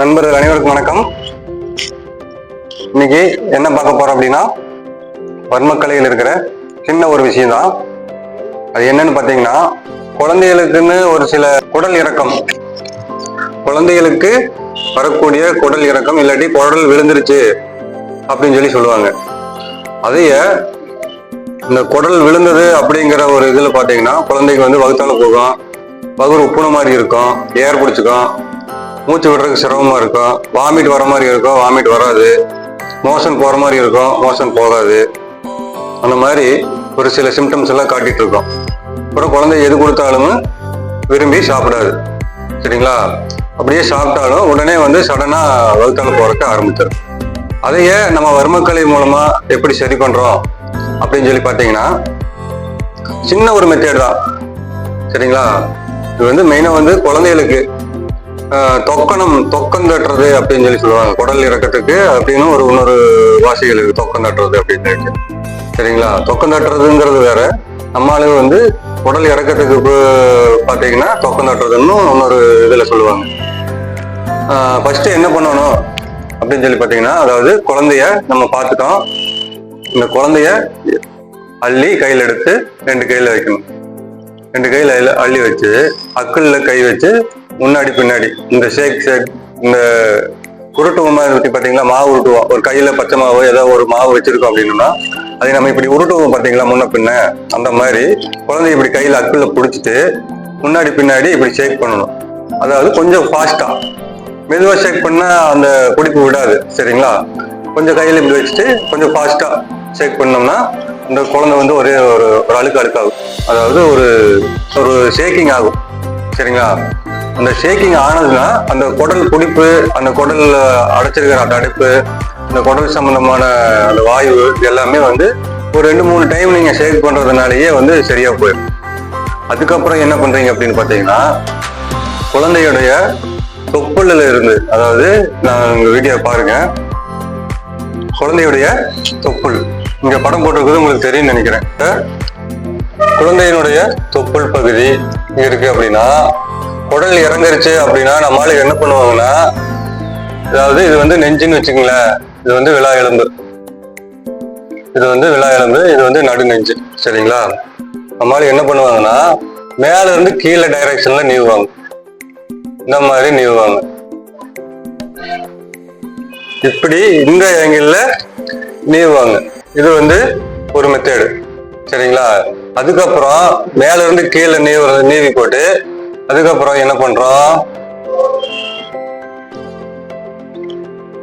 நண்பர்கள் அனைவருக்கும் வணக்கம். இன்னைக்கு என்ன பார்க்க போறோம் அப்படின்னா வர்மக்கலையில் இருக்கிற சின்ன ஒரு விஷயம்தான். அது என்னன்னு பார்த்தீங்கன்னா குழந்தைகளுக்குன்னு ஒரு சில குடல் இறக்கம். குழந்தைகளுக்கு வரக்கூடிய குடல் இறக்கம் இல்லாட்டி குடல் விழுந்துருச்சு அப்படின்னு சொல்லி சொல்லுவாங்க. அதைய இந்த குடல் விழுந்தது அப்படிங்கிற ஒரு இதில் பார்த்தீங்கன்னா குழந்தைக்கு வந்து வகுத்தால போகும். பகுர் உப்புன மாதிரி இருக்கும் ஏர் பிடிச்சிக்கும். மூச்சு விடுறதுக்கு சிரமமாக இருக்கும். வாமிட் வர மாதிரி இருக்கும். வாமிட் வராது. மோஷன் போகிற மாதிரி இருக்கும். மோஷன் போகாது. அந்த மாதிரி ஒரு சில சிம்டம்ஸ் எல்லாம் காட்டிகிட்டு இருக்கோம். அப்புறம் குழந்தை எது கொடுத்தாலும் விரும்பி சாப்பிடாது. சரிங்களா? அப்படியே சாப்பிட்டாலும் உடனே வந்து சடனாக வகுத்தால் போகிறக்க ஆரம்பிச்சிடும் அதையே நம்ம வர்மக்கலை மூலமாக எப்படி சரி பண்ணுறோம் அப்படின்னு சொல்லி பார்த்தீங்கன்னா சின்ன ஒரு மெத்தேட் தான். சரிங்களா? இது வந்து மெயினாக வந்து குழந்தைகளுக்கு தொக்கணம் தொக்கம் தட்டுறது அப்படின்னு சொல்லி சொல்லுவாங்க. குடல் இறக்கத்துக்கு அப்படின்னு ஒரு இன்னொரு வாசிகள் இருக்கு. தொக்கம் தட்டுறது அப்படின்னு சொல்லிட்டு. சரிங்களா? தொக்கம் தட்டுறதுங்கிறது வேற. நம்மளுக்கு வந்து உடல் இறக்கத்துக்கு பார்த்தீங்கன்னா தொக்கம் தட்டுறதுன்னு இன்னொரு இதில் சொல்லுவாங்க. ஃபர்ஸ்ட் என்ன பண்ணணும் அப்படின்னு சொல்லி பார்த்தீங்கன்னா அதாவது குழந்தைய நம்ம பார்த்துட்டோம் இந்த குழந்தைய அள்ளி கையில் எடுத்து ரெண்டு கையில் வைக்கணும். ரெண்டு கையில் அள்ளி- அள்ளி வச்சு அக்கல்ல கை வச்சு முன்னாடி பின்னாடி. இந்த ஷேக் ஷேக் இந்த உருட்டுவோமா பற்றி பார்த்தீங்களா? மாவு உருட்டுவோம் ஒரு கையில் பச்சை மாவு ஏதோ ஒரு மாவு வச்சிருக்கோம் அப்படின்னா அதை நம்ம இப்படி உருட்டுவோம் பார்த்தீங்களா முன்ன பின்ன? அந்த மாதிரி குழந்தை இப்படி கையில் அக்கல்ல பிடிச்சிட்டு முன்னாடி பின்னாடி இப்படி ஷேக் பண்ணணும். அதாவது கொஞ்சம் ஃபாஸ்ட்டாக மெதுவாக ஷேக் பண்ணால் அந்த குடிப்பு விடாது சரிங்களா? கொஞ்சம் கையில் இப்படி வச்சுட்டு கொஞ்சம் ஃபாஸ்ட்டாக ஷேக் பண்ணோம்னா இந்த குழந்தை வந்து ஒரே ஒரு ஒரு அழுக்கு அழுக்காகும். அதாவது ஒரு ஒரு ஷேக்கிங் ஆகும் சரிங்களா? அந்த ஷேக்கிங் ஆனதுன்னா அந்த குடல் குடிப்பு அந்த குடல் அடைச்சிருக்கிற அந்த அடைப்பு அந்த குடல் சம்பந்தமான அந்த வாயு எல்லாமே வந்து ஒரு ரெண்டு மூணு டைம் நீங்க ஷேக் பண்றதுனாலயே வந்து சரியா போயிடும். அதுக்கப்புறம் என்ன பண்றீங்க அப்படின்னு பார்த்தீங்கன்னா குழந்தையுடைய தொப்புளில் இருந்து அதாவது நான் உங்க வீடியோ பாருங்க. குழந்தையுடைய தொப்புள். இங்க படம் போட்டிருக்கிறது உங்களுக்கு தெரியும்னு நினைக்கிறேன். குழந்தையினுடைய தொப்புள் பகுதி இருக்கு அப்படின்னா குடல் இறங்கிருச்சு அப்படின்னா நம்மளால என்ன பண்ணுவாங்கன்னா அதாவது இது வந்து நெஞ்சுன்னு வச்சுக்கங்களேன். இது வந்து விழா எலும்பு. இது வந்து விழா எலும்பு இது வந்து நடு நெஞ்சு. சரிங்களா? நம்மளால என்ன பண்ணுவாங்கன்னா மேல இருந்து கீழே டைரக்ஷன்ல நீவுவாங்க. இந்த மாதிரி நீவுவாங்க. இப்படி இந்த ஆங்கிள் நீவுவாங்க. இது வந்து ஒரு மெத்தேடு சரிங்களா? அதுக்கப்புறம் மேல இருந்து கீழே நீவு நீவி போட்டு அதுக்கப்புறம் என்ன பண்றோம்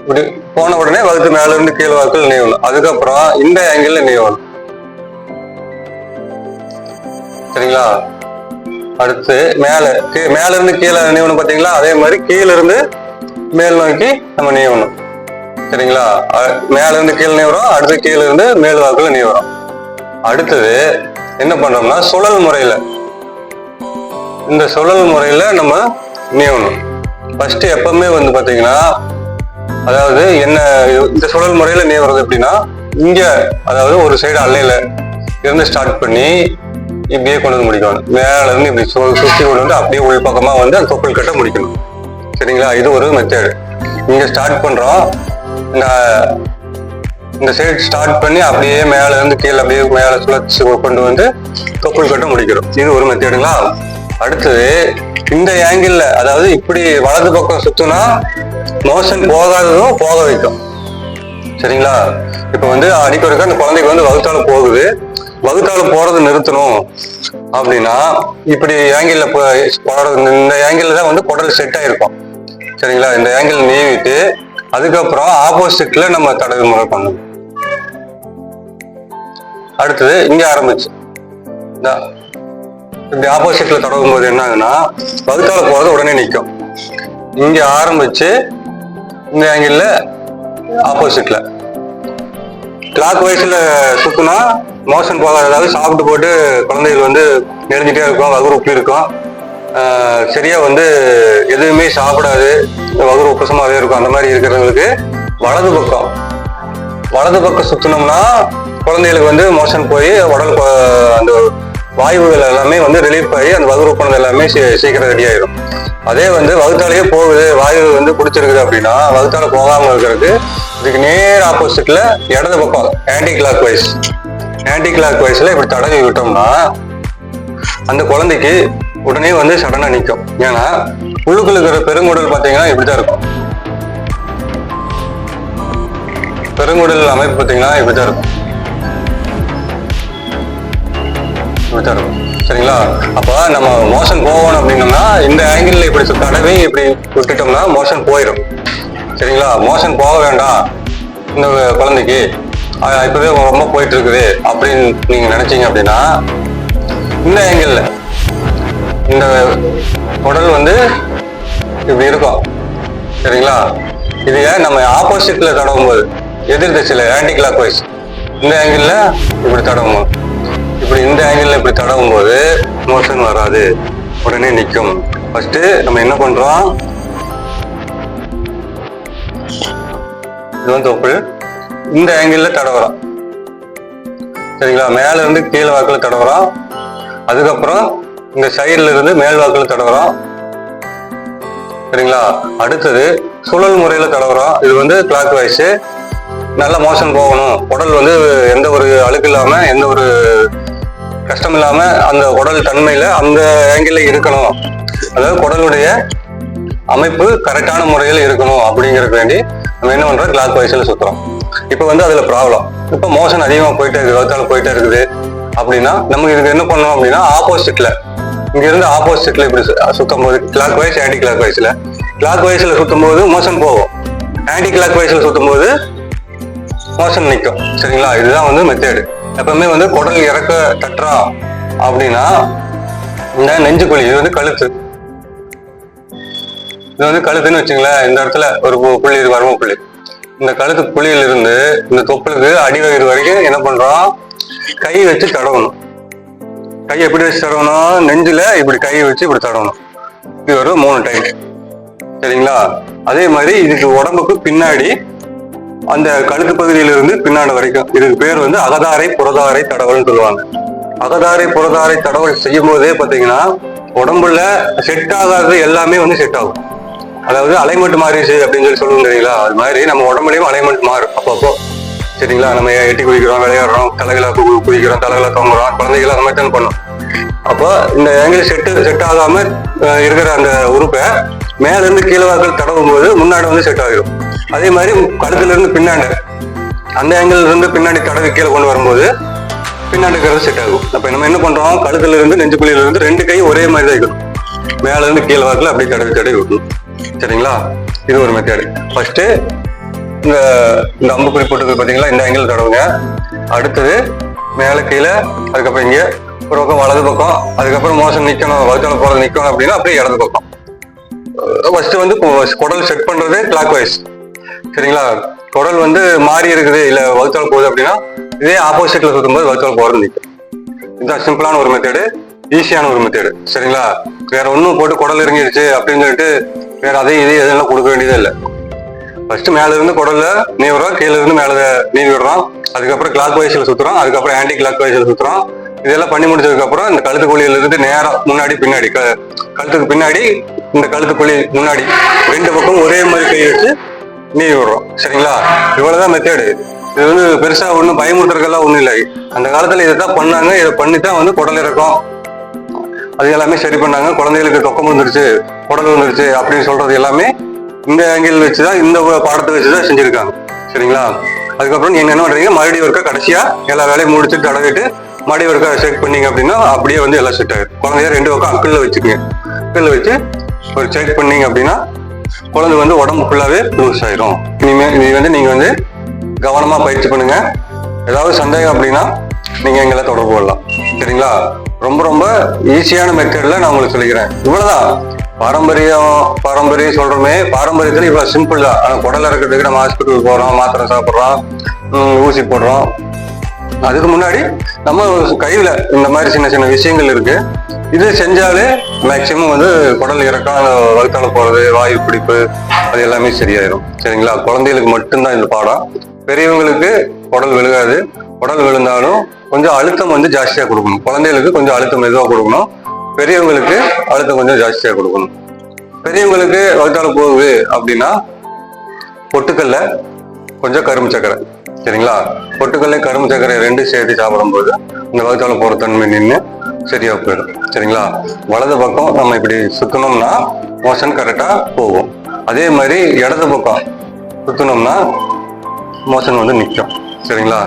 இப்படி போன உடனே வகுத்து மேல இருந்து கீழே வாக்கில் நீவணும். அதுக்கப்புறம் இந்த ஆங்கிள் நீவணும். சரிங்களா? அடுத்து மேல மேல இருந்து கீழே நீவணும் பாத்தீங்களா? அதே மாதிரி கீழ இருந்து மேல் நோக்கி நம்ம நீவணும். சரிங்களா? மேல இருந்து கீழே நீவுறோம் அடுத்து கீழே இருந்து மேல் வாக்குல நீவுறோம். அடுத்தது என்ன பண்றோம்னா சுழல் முறையில இந்த சுழல் முறையில் நம்ம நீவணும் ஃபஸ்ட்டு எப்பவுமே வந்து பார்த்தீங்கன்னா அதாவது என்ன இந்த சுழல் முறையில் நீவுறது எப்படின்னா இங்கே அதாவது ஒரு சைடு அல்லையில் இருந்து ஸ்டார்ட் பண்ணி இப்படியே கொண்டு வந்து முடிக்கணும். மேலேருந்து இப்படி சு- சுற்றி கொண்டு வந்து அப்படியே உள்பக்கமாக வந்து அந்த தொப்புள் கட்ட முடிக்கணும். சரிங்களா? இது ஒரு மெத்தேடு இங்கே ஸ்டார்ட் பண்ணுறோம் இந்த இந்த சைடு ஸ்டார்ட் பண்ணி அப்படியே மேலே இருந்து கீழே அப்படியே மேலே சுழற்சி கொண்டு வந்து தொப்புள் கட்ட முடிக்கிறோம். இது ஒரு மெத்தேடுங்களா அடுத்தது இந்த ஆங்கிள் அதாவது இப்படி வலது பக்கம் சுத்துனா மோஷன் போகாததும் போக வைக்கும். சரிங்களா? இப்ப வந்து அடிக்கொருக்க அந்த குழந்தைக்கு வந்து வகுத்தால போகுது. வகுத்தால போறது நிறுத்தணும். அப்படின்னா இப்படி ஆங்கிள் இந்த ஆங்கிள் தான் வந்து குடல் செட் ஆயிருக்கும். சரிங்களா? இந்த ஆங்கிள் நீவிட்டு அதுக்கப்புறம் ஆப்போசிட்ல நம்ம தடவை முறை பண்ணணும். அடுத்தது இங்க ஆரம்பிச்சு. இப்படி ஆப்போசிட்ல தொடங்கும் போது என்ன ஆகுதுன்னா வகுத்தால போறது உடனே நிற்கும் இங்க ஆரம்பிச்சு இந்த ஆங்கிள் ஆப்போசிட்ல கிளாக் வைஸ்ல சுத்துனா மோஷன் போகாத அதாவது சாப்பிட்டு போட்டு குழந்தைகள் வந்து நெறிஞ்சிட்டே இருக்கும் வகுறு உப்பி இருக்கும். சரியா வந்து எதுவுமே சாப்பிடாது வகுறு உப்பசமாகவே இருக்கும் அந்த மாதிரி இருக்கிறவங்களுக்கு வலது பக்கம். வலது பக்கம் சுத்தினோம்னா குழந்தைகளுக்கு வந்து மோஷன் போய் உடல் அந்த வாயுகள் எல்லாமே வந்து ரிலீஃப் ஆகி அந்த வகுறு உப்பனது எல்லாமே சீ- சீக்கிரம் ரெடி ஆயிடும் அதே வந்து வகுத்தாலேயே போகுது. வாயு வந்து பிடிச்சிருக்குது அப்படின்னா வகுத்தால போகாம இருக்கிறதுக்கு இதுக்கு நேர் ஆப்போசிட்ல இடது பக்கம் anti clock wise anti clock வைஸ்ல இப்படி தடவி விட்டோம்னா அந்த குழந்தைக்கு உடனே வந்து சடனா நிற்கும் ஏன்னா உள்ளுக்குள்ள இருக்கிற பெருங்குடல் பார்த்தீங்கன்னா இப்படிதான் இருக்கும். பெருங்குடல் அமைப்பு பார்த்தீங்கன்னா இப்படிதான் இருக்கும். இப்படிதான் இருக்கும் சரிங்களா? அப்போ நம்ம மோஷன் போகணும் அப்படின்னோம்னா இந்த ஆங்கிளில் இப்படி தடவி இப்படி விட்டுட்டோம்னா மோஷன் போயிடும் சரிங்களா? மோஷன் போக வேண்டாம். இந்த குழந்தைக்கு இப்போவே ரொம்ப போயிட்டு இருக்குது அப்படின்னு நீங்கள் நினச்சிங்க அப்படின்னா இந்த ஆங்கிளில் இந்த உடல் வந்து இப்படி இருக்கும். சரிங்களா? இது ஏன் நம்ம ஆப்போசிட்ல தடவும் போது எதிர் திசையில் ஆன்டி கிளாக் வைஸ் இந்த ஆங்கிளில் இப்படி தடவும் போது இப்படி இந்த ஆங்கிள் இப்படி தடவும் போது மோஷன் வராது. உடனே நிற்கும். ஃபர்ஸ்ட் நம்ம என்ன பண்றோம்? இது வந்து தொப்புள் இந்த ஆங்கிள் தடவுறோம். சரிங்களா? மேல இருந்து கீழே வாக்கில் தடவுறோம். அதுக்கப்புறம் இந்த சைடில் இருந்து மேல் வாக்கில் தடவுறோம். சரிங்களா? அடுத்தது சுழல் முறையில் தடவுறோம். இது வந்து கிளாக் வைஸ் நல்ல மோஷன் போகணும். உடல் வந்து எந்த ஒரு அழுக்கு இல்லாமல் எந்த ஒரு கஷ்டம் இல்லாம அந்த உடல் தன்மையில அந்த ஆங்கிள் இருக்கணும். அதாவது குடலுடைய அமைப்பு கரெக்டான முறையில் இருக்கணும் அப்படிங்கிறதுக்கு வேண்டி நம்ம என்ன பண்றோம்? கிளாக் வைஸ்ல சுத்துறோம். இப்போ வந்து அதுல ப்ராப்ளம் இப்போ மோஷன் அதிகமா போயிட்டே இருக்குது. வகுத்தால போயிட்டே இருக்குது. அப்படின்னா நமக்கு இதுக்கு என்ன பண்ணணும் அப்படின்னா ஆப்போசிட்ல இங்க இருந்து ஆப்போசிட்ல இப்படி சுத்தும் போது கிளாக் வைஸ் ஆன்டி கிளாக் வைஸ்ல கிளாக் வைஸ்ல சுத்தும் போது மோஷன் போகும். ஆன்டி கிளாக் வைஸ்ல சுத்தும் போது மோஷன் நிற்கும் சரிங்களா? இதுதான் வந்து மெத்தேடு எப்பவுமே வந்து குடல் இறக்க தட்டுறா அப்படின்னா இந்த நெஞ்சுக்குழி இது வந்து கழுத்து. இது வந்து கழுத்துன்னு வச்சுங்களேன் இந்த இடத்துல ஒரு புள்ளி இருக்கு வரம்பு புள்ளி. இந்த கழுத்து புள்ளியில இருந்து இந்த தொப்புளுக்கு அடிவயிறு வரைக்கும் என்ன பண்றோம்? கை வச்சு தடவணும். கை எப்படி வச்சு தடவணும்? நெஞ்சில இப்படி கை வச்சு இப்படி தடவணும். இது ஒரு மூணு டைம் சரிங்களா? அதே மாதிரி இதுக்கு உடம்புக்கு பின்னாடி அந்த கழுத்து பகுதியிலிருந்து பின்னாடி வரைக்கும். இதுக்கு பேர் வந்து அகதாரை புறதாரை தடவல்னு சொல்லுவாங்க. அகதாரை புறதாரை தடவல் செய்யும் போதே பார்த்தீங்கன்னா உடம்புல செட் ஆகாதது எல்லாமே வந்து செட் ஆகும். அதாவது அலைமெண்ட் மாறிடுச்சு அப்படின்னு சொல்லி சொல்லுவோம் தெரியுங்களா? அது மாதிரி நம்ம உடம்புலையும் அலைமெண்ட் மாறும். அப்பப்போ. சரிங்களா? நம்ம எட்டி குதிக்கிறோம் விளையாடுறோம் தலைகளை கு- குதிக்கிறோம் தலைகளை தொங்குறோம் குழந்தைகளை அந்த மாதிரி தான் பண்ணோம். அப்போ இந்த ஆங்கிள் செட்டு செட் ஆகாம இருக்கிற அந்த உறுப்பை மேலேருந்து கீழே வாக்கள் தடவும் போது முன்னாடி வந்து செட் ஆகிடும் அதே மாதிரி கழுத்துல இருந்து பின்னாடி அந்த ஆங்கிள் இருந்து பின்னாடி தடவை கீழே கொண்டு வரும்போது பின்னாடி இருக்கிறது செட் ஆகும். அப்ப நம்ம என்ன பண்றோம்? கழுத்துல இருந்து நெஞ்சுக்குழியில இருந்து ரெண்டு கை ஒரே மாதிரி தான் இருக்கணும் மேல இருந்து கீழே வரல அப்படியே தடவி தடவி விடணும். சரிங்களா? இது ஒரு மெத்தேடு ஃபர்ஸ்ட் இந்த இந்த அம்பு குறிப்பிட்டது பாத்தீங்களா? இந்த ஆங்கிள் தடவுங்க. அடுத்தது மேல கீழே அதுக்கப்புறம் இங்க ஒரு பக்கம் வலது பக்கம் அதுக்கப்புறம் மோசம் நிக்கணும் வகுத்தால போறது நிக்கணும் அப்படின்னா அப்படியே இடது பக்கம். ஃபர்ஸ்ட் வந்து குடல் செட் பண்றது கிளாக் வைஸ் சரிங்களா? குடல் வந்து மாறி இருக்குது. இல்ல வகுத்தால் போகுது அப்படின்னா இதே ஆப்போசிட்ல சுத்தும்போது வகுத்தால் போறது நிற்கும் இதுதான் சிம்பிளான ஒரு மெத்தேடு ஈஸியான ஒரு மெத்தேடு சரிங்களா? வேற ஒன்றும் போட்டு குடல் இறங்கிடுச்சு அப்படின்னு சொல்லிட்டு வேற அதே இதே எதெல்லாம் கொடுக்க வேண்டியதே இல்லை. ஃபர்ஸ்ட் மேல இருந்து குடல்ல நீவுறோம் கீழ இருந்து மேல நீவி விடுறோம் அதுக்கப்புறம் கிளாக் வைஸ்ல சுத்துறோம் அதுக்கப்புறம் ஆன்டி கிளாக் வைஸ்ல சுத்துறோம் இதெல்லாம் பண்ணி முடிச்சதுக்கு அப்புறம் இந்த கழுத்து குழியில இருந்து நேரம் முன்னாடி பின்னாடி. க- கழுத்துக்கு பின்னாடி இந்த கழுத்து குழி முன்னாடி. ரெண்டு பக்கம் ஒரே மாதிரி கை வச்சு நீவி விடுறோம் சரிங்களா? இவ்வளவுதான் மெத்தேடு இது வந்து பெருசா ஒன்றும் பயமுறுத்துறதுக்கெல்லாம் ஒண்ணும் இல்லை. அந்த காலத்துல இதை தான் பண்ணாங்க. இதை பண்ணி தான் வந்து குடல் இறக்கம். அது எல்லாமே சரி பண்ணாங்க. குழந்தைகளுக்கு தொக்கம் வந்துருச்சு குடல் வந்துருச்சு அப்படின்னு சொல்றது எல்லாமே இந்த ஆங்கிள் வச்சு தான் இந்த பாடத்தை வச்சு தான் செஞ்சிருக்காங்க. சரிங்களா? அதுக்கப்புறம் நீங்க என்ன பண்றீங்க? மறுபடியும் ஒருக்கா கடைசியா எல்லா வேலையும் முடிச்சுட்டு தடவிட்டு மறுபடியும் ஒருக்கா செக் பண்ணீங்க அப்படின்னா அப்படியே வந்து எல்லாம் செட் ஆயிடும் குழந்தைய ரெண்டு பக்கம் அக்கிள்ல வச்சுக்கோங்க. அக்கிள்ல வச்சு ஒரு செக் பண்ணீங்க அப்படின்னா குழந்தை வந்து உடம்பு ஃபுல்லாவே லூஸ் ஆயிரும். இனிமே இது வந்து நீங்க வந்து கவனமா பயிற்சி பண்ணுங்க. ஏதாவது சந்தேகம் அப்படின்னா நீங்க எங்களை தொடர்பு கொள்ளலாம். சரிங்களா? ரொம்ப ரொம்ப ஈஸியான மெத்தட்ல நான் உங்களுக்கு சொல்லிக்கிறேன். இவ்வளவுதான். பாரம்பரியம் பாரம்பரியம் சொல்றோமே. பாரம்பரியத்துல இவ்வளவு சிம்பிள் தான் ஆனா குடல் இறக்கிறதுக்கு நம்ம ஹாஸ்பிட்டல் போறோம் மாத்திரை சாப்பிட்றோம் உம், ஊசி போடுறோம். அதுக்கு முன்னாடி நம்ம கையில இந்த மாதிரி சின்ன சின்ன விஷயங்கள் இருக்கு. இது செஞ்சாலே மேக்சிமம் வந்து குடல் இறக்கம் வகுத்தால போறது வாயு பிடிப்பு அது எல்லாமே சரியாயிடும் சரிங்களா? குழந்தைகளுக்கு மட்டும்தான் இந்த பாடம். பெரியவங்களுக்கு குடல் விழுகாது. குடல் விழுந்தாலும் கொஞ்சம் அழுத்தம் வந்து ஜாஸ்தியாக கொடுக்கணும். குழந்தைகளுக்கு கொஞ்சம் அழுத்தம் மெதுவாக கொடுக்கணும். பெரியவங்களுக்கு அழுத்தம் கொஞ்சம் ஜாஸ்தியாக கொடுக்கணும். பெரியவங்களுக்கு வகுத்தால போகுது அப்படின்னா பொட்டுக்கல்ல கொஞ்சம் கரும்பு சக்கரை. சரிங்களா? பொட்டுக்கல்ல கரும்பு சர்க்கரை ரெண்டும் சேர்த்து சாப்பிடும்போது இந்த வகுத்தால போகிற தன்மை நின்று சரியா போயிடும். சரிங்களா? வலது பக்கம் நம்ம இப்படி சுத்தணும்னா மோஷன் கரெக்டா போகும். அதே மாதிரி இடது பக்கம் சுத்தணும்னா மோஷன் வந்து நிற்கும் சரிங்களா?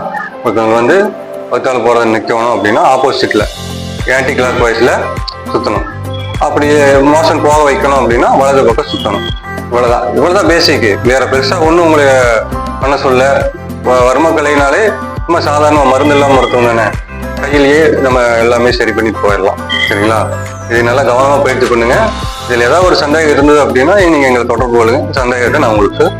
ஒருத்தவங்க வந்து வகுத்தால போறது நிற்கணும் அப்படின்னா ஆப்போசிட்ல ஆன்டி கிளாக் வைஸ்ல சுத்தணும். அப்படி மோஷன் போக வைக்கணும் அப்படின்னா வலது பக்கம் சுத்தணும். இவ்வளவுதான். இவ்வளவுதான் பேசிக்கு வேற பெருசா ஒன்றும் உங்களை பண்ண சொல்ல வர்ம கலைனாலே நம்ம சாதாரண மருந்து இல்லாம மருத்துவம் தானே? கையிலேயே நம்ம எல்லாமே சரி பண்ணிட்டு போயிடலாம். சரிங்களா? இதை நல்லா கவனமா பயிற்சி பண்ணுங்க. இதுல ஏதாவது ஒரு சந்தேகம் இருந்தது அப்படின்னா நீங்க எங்களை தொடர்பு கொள்ளுங்க. சந்தேகத்தை நான் உங்களுக்கு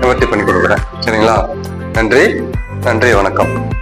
நிவர்த்தி பண்ணி கொடுக்குறேன். சரிங்களா? நன்றி. நன்றி வணக்கம்.